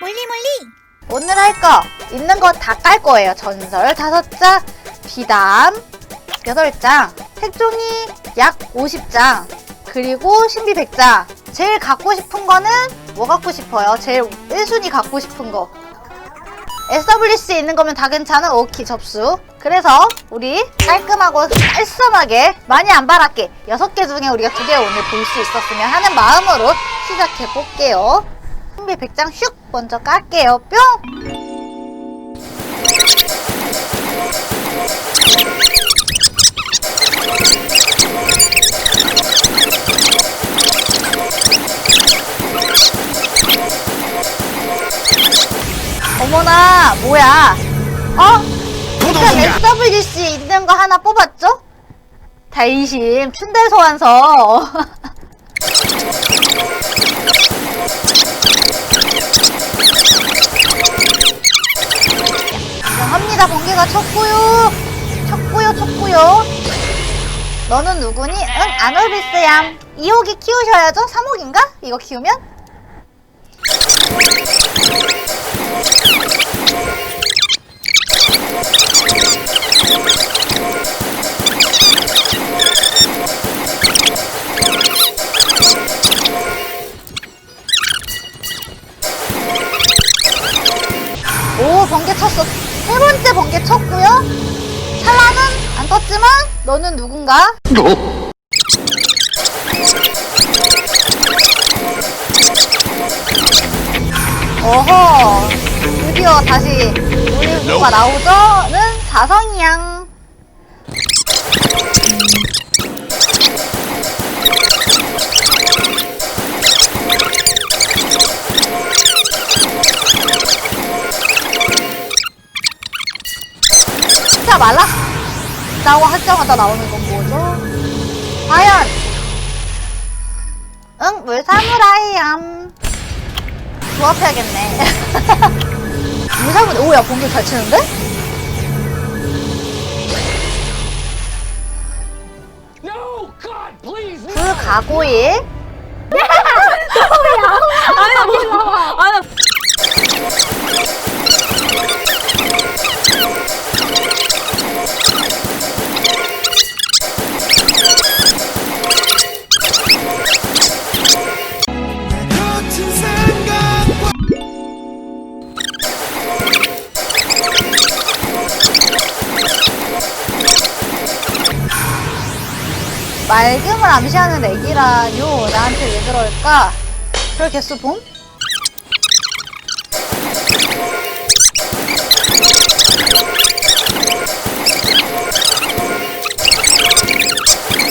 몰리 몰리 오늘 할 거 있는 거 다 깔 거예요. 전설 다섯 장, 비담 여덟 장, 색종이 약 50장, 그리고 신비 100장. 제일 갖고 싶은 거는 뭐 갖고 싶어요? 제일 1순위 갖고 싶은 거. SWC 있는 거면 다 괜찮아? 오케이 접수. 그래서 우리 깔끔하고 깔끔하게 많이 안 바랄게. 여섯 개 중에 우리가 두개 오늘 볼 수 있었으면 하는 마음으로 시작해 볼게요. 신비 100장 슉 먼저 깔게요. 뿅! 어머나 뭐야 어? 일단 SWC 있는 거 하나 뽑았죠? 다이심 춘대 소환서 합니다 번개가 쳤고요 쳤고요 쳤고요 너는 누구니? 응 아노비스얌 2호기 키우셔야죠 3호기인가? 이거 키우면? 오 번개 쳤어 세 번째 번개 쳤고요 찰나는 안 떴지만 너는 누군가? 어허 드디어 다시 우리 후보가 나오죠?는 사성이양 진짜 말라 라고 하자마자 나오는 건 뭐죠? 과연 응 물사무라이암 조합해야겠네 물사무라 오야 번개 잘 치는데? No, God, please. no. 불가고일 거친 맑음을 암시하는 애기라뇨 나한테 왜 그럴까? 별 개수 봄?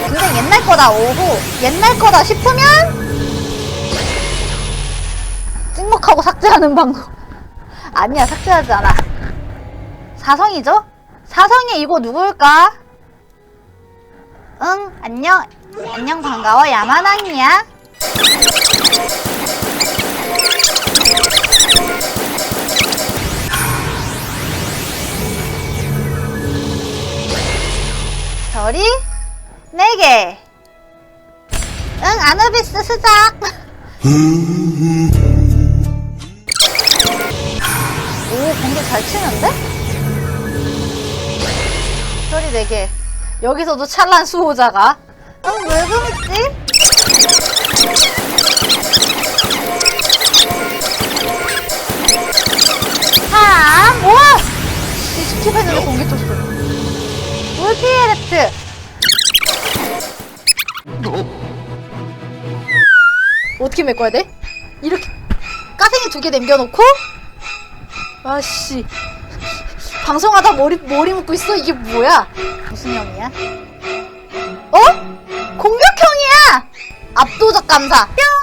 근데 옛날 거다 오후 옛날 거다 싶으면 찍먹하고 삭제하는 방법 아니야 삭제하지 않아 사성이죠? 사성이 이거 누굴까? 응, 안녕. 안녕, 반가워. 야마나이야. 별이 네 개. 응, 아누비스 수작. 오, 번개 잘 치는데? 별이 네 개. 여기서도 찰란 수호자가 어, 왜 그랬지? 참, 우와! 스킵 했는데 공개 쳤어. 울피에레트. 어떻게 메꿔야 돼? 이렇게 까생이 두 개 남겨놓고? 아씨. 방송하다 머리, 머리 묶고 있어? 이게 뭐야? 무슨 형이야? 어? 공격형이야! 압도적 감사. 뿅!